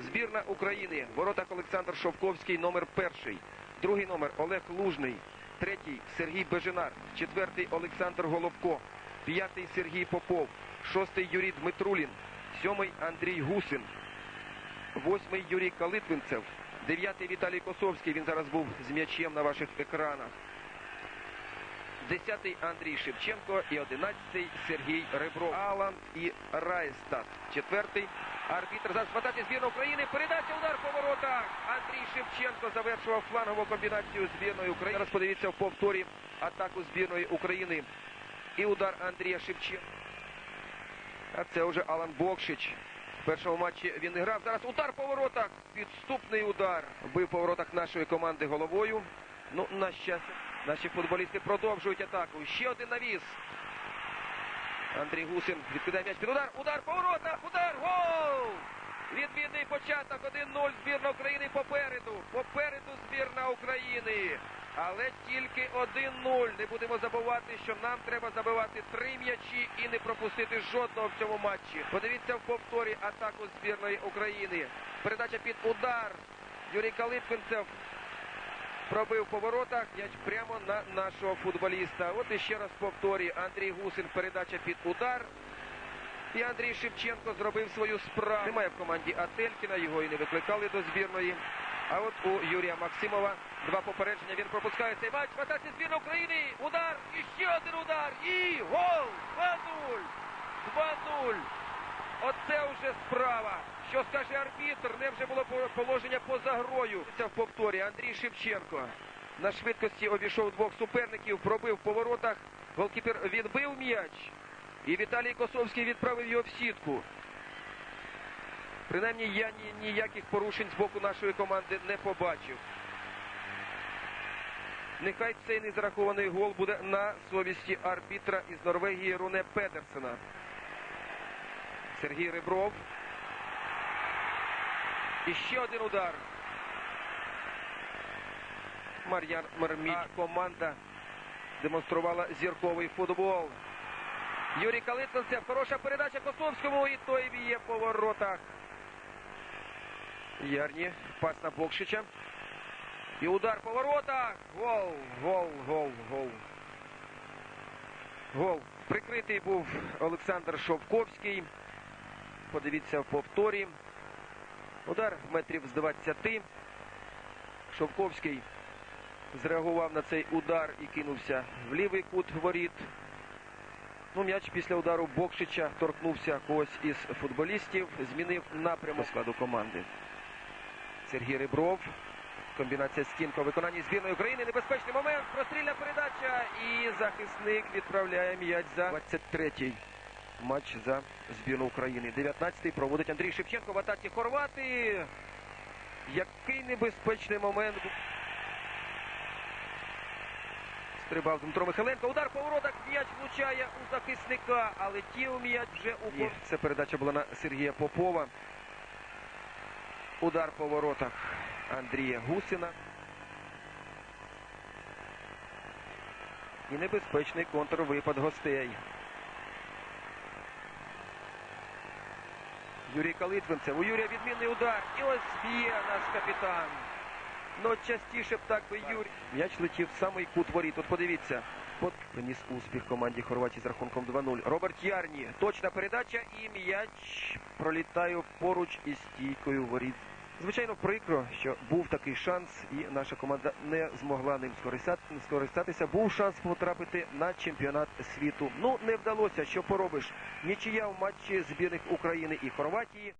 Збірна України. В воротах Олександр Шовковський, номер перший. Другий номер Олег Лужний. Третій Сергій Бежинар. Четвертий Олександр Головко. П'ятий Сергій Попов. Шостий Юрій Дмитрулін. Сьомий Андрій Гусин. Восьмий Юрій Калитвинцев. Дев'ятий Віталій Косовський. Він зараз був з м'ячем на ваших екранах. Десятий Андрій Шевченко і одинадцятий Сергій Ребров. Алан і Райстат. Четвертий арбітр. Зараз хватати збірна України. Передача удар по воротах. Андрій Шевченко завершував флангову комбінацію збірної України. Зараз подивіться в повторі атаку збірної України. І удар Андрія Шевченка. А це вже Алан Бокшич. В першому матчі він не грав. Зараз удар по воротах. Підступний удар. Бив по воротах нашої команди головою. Ну, на щастя, наші футболісти продовжують атаку. Ще один навіс. Андрій Гусин відкидає м'яч під удар. Удар по воротах. Удар. Гол! Відмінний початок 1-0. Збірна України попереду. Попереду збірна України. Але тільки 1-0. Не будемо забувати, що нам треба забивати три м'ячі і не пропустити жодного в цьому матчі. Подивіться в повторі атаку збірної України. Передача під удар. Юрій Калитвинцев пробив по воротах. М'яч прямо на нашого футболіста. От іще раз повторюю. Андрій Гусин передача під удар. І Андрій Шевченко зробив свою справу. Немає в команді Ателькіна, його і не викликали до збірної. А от у Юрія Максимова два попередження. Він пропускає цей матч. Атаці збірна України. Удар. І ще один удар. І гол. 2-0. 2-0. Оце вже справа. Що скаже арбітр? Не вже було положення поза грою. Це в повторі. Андрій Шевченко на швидкості обійшов двох суперників, пробив по воротах. Голкіпер відбив м'яч. І Віталій Косовський відправив його в сітку. Принаймні я ні, ніяких порушень з боку нашої команди не побачив. Нехай цей незарахований гол буде на совісті арбітра із Норвегії Руне Петерсена. Сергій Ребров. І ще один удар. Мар'ян Мерміч. Команда демонструвала зірковий футбол. Юрій Калитвинцев. Хороша передача Косовському. І той б'є по воротах. Ярні. Пас на Бокшича. І удар по воротах. Гол, гол, гол, гол. Гол. Прикритий був Олександр Шовковський. Подивіться в повторі. Удар метрів з 20. Шовковський зреагував на цей удар і кинувся в лівий кут воріт. Ну, м'яч після удару Бокшича торкнувся когось із футболістів, змінив напрямок складу команди. Сергій Ребров. Комбінація стінка у виконанні збірної України. Небезпечний момент. Прострільна передача. І захисник відправляє м'яч за 23-й матч за збірну України. 19-й проводить Андрій Шевченко в атаці Хорвати. Який небезпечний момент. Стрибав Дмитро Михайленко. Удар по воротах. М'яч влучає у захисника, але тіл м'яч вже у кор- Це передача була на Сергія Попова. Удар по воротах Андрія Гусина. І небезпечний контрвипад гостей. Юрій Калитвинцев. У Юрія відмінний удар. І ось б'є наш капітан. Ну, частіше б так би Юрій. М'яч летів в самий кут воріт. От подивіться. От приніс успіх команді Хорватії з рахунком 2-0. Роберт Ярні. Точна передача і м'яч пролітає поруч із стійкою воріт. Звичайно, прикро, що був такий шанс, і наша команда не змогла ним скористати- скористатися. Був шанс потрапити на чемпіонат світу. Ну, не вдалося. Що поробиш? Нічия в матчі збірних України і Хорватії.